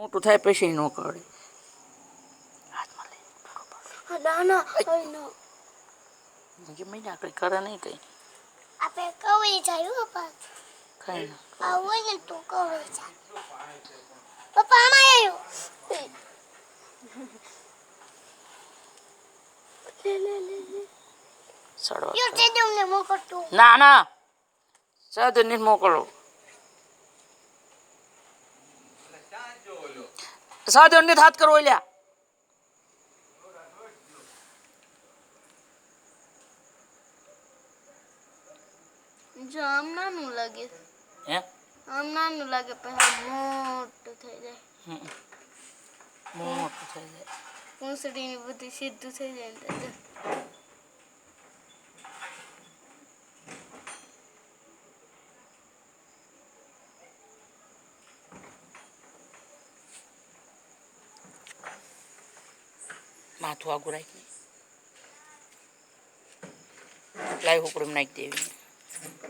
મોટું થાય પછી ન કરે. હા, ના ના કે મહિના કઈ કરે નહીં કઈ. આપણે કવી જાય હો પપ્પા. કઈ ના. આવું ને તું કવી જાય. પપ્પા આમાં આવ્યું સડવા ના ના. ને મોકલો. સાધુ ને હાથ કરવો લ્યા જો આમ નાનું લાગે હે આમ નાનું લાગે પછી મોટું થઈ જાય હમ. મોટું થઈ જાય પૂંછડી ની બધી સીધું થઈ જાય ma tu agurai. Lai hukurum naik tevi.